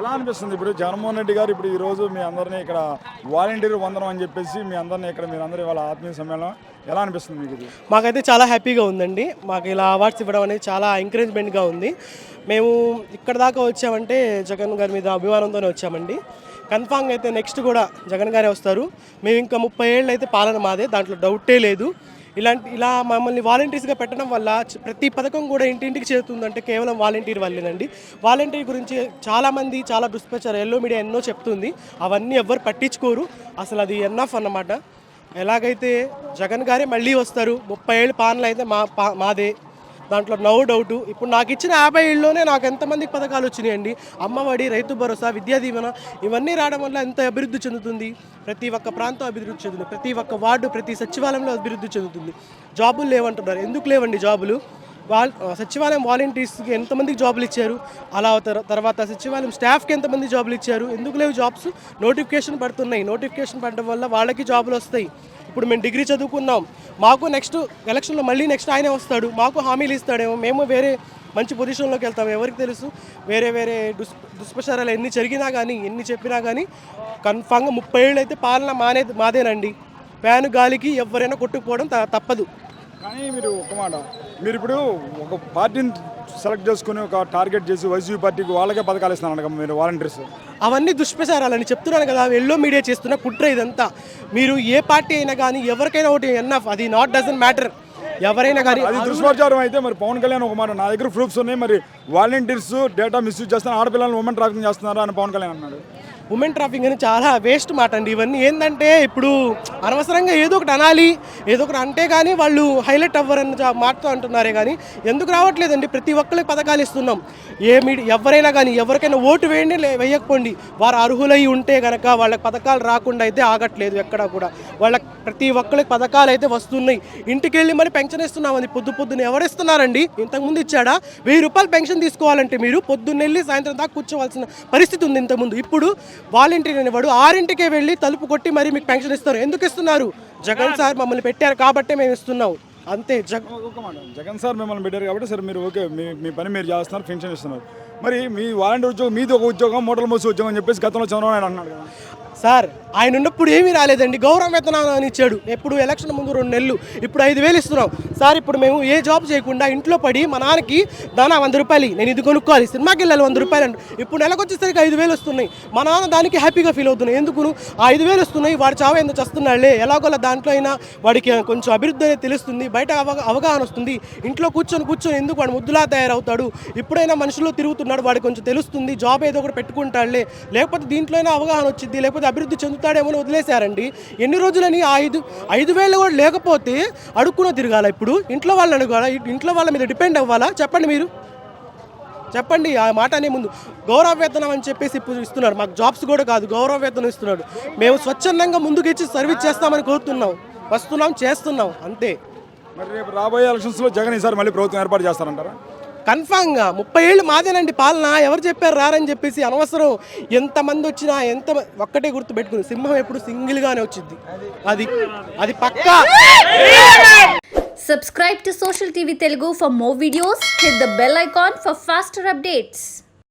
ఎలా అనిపిస్తుంది ఇప్పుడు జగన్మోహన్ రెడ్డి గారు ఇప్పుడు ఈరోజు మీ అందరినీ ఇక్కడ వాలంటీర్ వందనం అని చెప్పేసి మీ అందరినీ ఇక్కడ మీరు అందరూ వాళ్ళ ఆత్మీయ సమ్మేళనం ఎలా అనిపిస్తుంది మీకు ఇది? మాకైతే చాలా హ్యాపీగా ఉందండి. మాకు ఇలా అవార్డ్స్ ఇవ్వడం అనేది చాలా ఎంకరేజ్మెంట్గా ఉంది. మేము ఇక్కడ దాకా వచ్చామంటే జగన్ గారి మీద అభిమానంతోనే వచ్చామండి. కన్ఫామ్గా అయితే నెక్స్ట్ కూడా జగన్ గారే వస్తారు. మేము ఇంకా ముప్పై ఏళ్ళు అయితే పాలన మాదే దాంట్లో డౌటే లేదు. ఇలాంటి ఇలా మమ్మల్ని వాలంటీర్స్గా పెట్టడం వల్ల ప్రతి పథకం కూడా ఇంటింటికి చేరుతుందంటే కేవలం వాలంటీర్ వల్లేనండి. వాలంటీర్ గురించి చాలామంది చాలా దుష్ప్రచారం ఎల్లో మీడియా ఎన్నో చెప్తుంది. అవన్నీ ఎవ్వరు పట్టించుకోరు. అసలు అది ఎన్నఫ్ అన్నమాట. ఎలాగైతే జగన్ గారే మళ్ళీ వస్తారు ముప్పై ఏళ్ళు పాలన అయితే మా పా- మాదే. దాంట్లో నో డౌట్ ఇప్పుడు నాకు ఇచ్చిన యాభై ఏళ్ళలోనే నాకు ఎంతమందికి పథకాలు వచ్చినాయండి? అమ్మఒడి రైతు భరోసా విద్యా దీవెన ఇవన్నీ రావడం వల్ల ఎంత అభివృద్ధి చెందుతుంది? ప్రతి ఒక్క ప్రాంతం అభివృద్ధి చెందుతుంది. ప్రతి ఒక్క వార్డు ప్రతి సచివాలయంలో అభివృద్ధి చెందుతుంది. జాబులు లేవంటున్నారు. ఎందుకు లేవండి జాబులు? వాల్ సచివాలయం వాలంటీర్స్కి ఎంతమందికి జాబులు ఇచ్చారు? అలా తర్వాత సచివాలయం స్టాఫ్కి ఎంతమంది జాబులు ఇచ్చారు? ఎందుకు లేవు జాబ్స్? నోటిఫికేషన్ పడుతున్నాయి. నోటిఫికేషన్ పడడం వల్ల వాళ్ళకి జాబులు వస్తాయి. ఇప్పుడు మేము డిగ్రీ చదువుకున్నాం. మాకు నెక్స్ట్ ఎలక్షన్లో మళ్ళీ నెక్స్ట్ ఆయనే వస్తాడు. మాకు హామీలు ఇస్తాడేమో. మేము వేరే మంచి పొజిషన్లోకి వెళ్తాం. ఎవరికి తెలుసు? వేరే వేరే దుష్ దుష్ప్రచారాలు ఎన్ని జరిగినా కానీ ఎన్ని చెప్పినా కానీ కన్ఫామ్గా ముప్పై ఏళ్ళు అయితే పాలన మానే మాదేనండి. ఫ్యాన్ గాలికి ఎవరైనా కొట్టుకుపోవడం త- తప్పదు. కానీ మీరు ఒక మాట మీరు ఇప్పుడు ఒక పార్టీని సెలెక్ట్ చేసుకుని ఒక టార్గెట్ చేసి వైసీపీ పార్టీకి వాళ్ళకే పథకాలు ఇస్తున్నారు మీరు వాలంటీర్స్. అవన్నీ దుష్ప్రచారాలని చెప్తున్నాను కదా ఎల్లో మీడియా చేస్తున్న కుట్ర ఇదంతా. మీరు ఏ పార్టీ అయినా కానీ ఎవరికైనా ఒకటి ఎన్ఎఫ్ అది నాట్ డజన్ మ్యాటర్ ఎవరైనా కానీ అది దుష్ప్రచారం అయితే మరి పవన్ కళ్యాణ్ ఒక మాట నా దగ్గర ప్రూఫ్స్ ఉన్నాయి మరి వాలంటీర్స్ డేటా మిస్యూజ్ చేస్తున్నారు ఆడపిల్లలను ఉమెన్ ట్రాకింగ్ చేస్తున్నారు అని పవన్ కళ్యాణ్ అన్నాడు. ఉమెన్ ట్రాఫింగ్ అని చాలా వేస్ట్ మాట అండి ఇవన్నీ. ఏంటంటే ఇప్పుడు అనవసరంగా ఏదో ఒకటి అనాలి ఏదో ఒకటి అంటే కానీ వాళ్ళు హైలైట్ అవ్వరని మాటతో అంటున్నారే కానీ ఎందుకు రావట్లేదండి? ప్రతి ఒక్కరికి పథకాలు ఇస్తున్నాం. ఏ మీడి ఎవరైనా కానీ ఎవరికైనా ఓటు వేయండి లే- వేయకపోండి. వారు అర్హులై ఉంటే కనుక వాళ్ళకి పథకాలు రాకుండా అయితే ఆగట్లేదు ఎక్కడా కూడా. వాళ్ళకి ప్రతి ఒక్కరికి పథకాలు అయితే వస్తున్నాయి. ఇంటికి వెళ్ళి మరి పెన్షన్ ఇస్తున్నామని పొద్దు పొద్దున్న ఎవరు ఇస్తున్నారండి ఇంతకుముందు ఇచ్చాడా? వెయ్యి రూపాయలు పెన్షన్ తీసుకోవాలంటే మీరు పొద్దున్న వెళ్ళి సాయంత్రం దాకా కూర్చోవాల్సిన పరిస్థితి ఉంది ఇంతకుముందు ఇప్పుడు వాలంటీర్ అనేవాడు ఆరింటికే వెళ్ళి తలుపు కొట్టి మరి మీకు పెన్షన్ ఇస్తారు. ఎందుకు ఇస్తున్నారు? జగన్ సార్ మమ్మల్ని పెట్టారు కాబట్టే మేము ఇస్తున్నాం. అంతే. జగన్ సార్ మిమ్మల్ని పెట్టారు కాబట్టి సరే మీరు ఓకే మీ మీ పని మీరు చేస్తున్నారు పెన్షన్ ఇస్తున్నారు. మరి మీ వాలంటీర్ ఉద్యోగం మీది ఒక ఉద్యోగం మోటార్ మోసి ఉద్యోగం అని చెప్పేసి గతంలో చంద్రబాబు నాయుడు అన్నాడు సార్ ఆయన ఉన్నప్పుడు ఏమీ రాలేదండి. గౌరవ వేతనం అని ఇచ్చాడు. ఎప్పుడు ఎలక్షన్ ముందు రెండు నెలలు. ఇప్పుడు ఐదు వేలు ఇస్తున్నాం. సార్ ఇప్పుడు మేము ఏ జాబ్ చేయకుండా ఇంట్లో పడి మా నాన్నకి దానా వంద రూపాయలు నేను ఇది కొనుక్కోవాలి. సినిమాకి వెళ్ళాలి వంద రూపాయలు ఇప్పుడు నెలకు వచ్చేసరికి ఐదు వేలు వస్తున్నాయి. మా నాన్న దానికి హ్యాపీగా ఫీల్ అవుతున్నాయి ఎందుకు ఆ ఐదు వేలు వస్తున్నాయి. వాడు చావ ఎంత చస్తున్నాడులే. ఎలాగోలా దాంట్లో అయినా వాడికి కొంచెం అభివృద్ధి అనేది తెలుస్తుంది. బయట అవగా అవగాహన వస్తుంది. ఇంట్లో కూర్చొని కూర్చొని ఎందుకు వాడు ముద్దులా తయారవుతాడు? ఇప్పుడైనా మనుషుల్లో తిరుగుతున్నాడు. వాడికి కొంచెం తెలుస్తుంది. జాబ్ ఏదో ఒకటి పెట్టుకుంటాడులే. లేకపోతే దీంట్లో అయినా అవగాహన వచ్చింది లేకపోతే అభివృద్ధి చెందుతాడేమో అని వదిలేశారండి. ఎన్ని రోజులని ఆ ఐదు ఐదు వేలు కూడా లేకపోతే అడుక్కున తిరగాల ఇప్పుడు? ఇంట్లో వాళ్ళని అడగాల ఇంట్లో వాళ్ళ మీద డిపెండ్ అవ్వాలా? చెప్పండి మీరు. చెప్పండి ఆ మాట అనే ముందు. గౌరవ వేతనం అని చెప్పేసి ఇప్పుడు ఇస్తున్నారు మాకు జాబ్స్ కూడా కాదు గౌరవ వేతనం ఇస్తున్నాడు. మేము స్వచ్ఛందంగా ముందుకు ఇచ్చి సర్వీస్ చేస్తామని కోరుతున్నాం. వస్తున్నాం చేస్తున్నాం అంతే. మరి రేపు రాబోయే ఎలక్షన్స్లో జగన్ ఈసారి మళ్ళీ ప్రభుత్వం ఏర్పాటు చేస్తారంటారా? కన్ఫామ్గా ముప్పై ఏళ్ళు మాదేనండి పాలన ఎవరు చెప్పారు రారని చెప్పేసి అనవసరం ఎంతమంది వచ్చినా ఎంత ఒక్కటే గుర్తు పెట్టుకుని సింహం ఎప్పుడు సింగిల్గానే వచ్చింది అది అది పక్కా Subscribe to Social TV Telugu for more videos. Hit the bell icon for faster updates.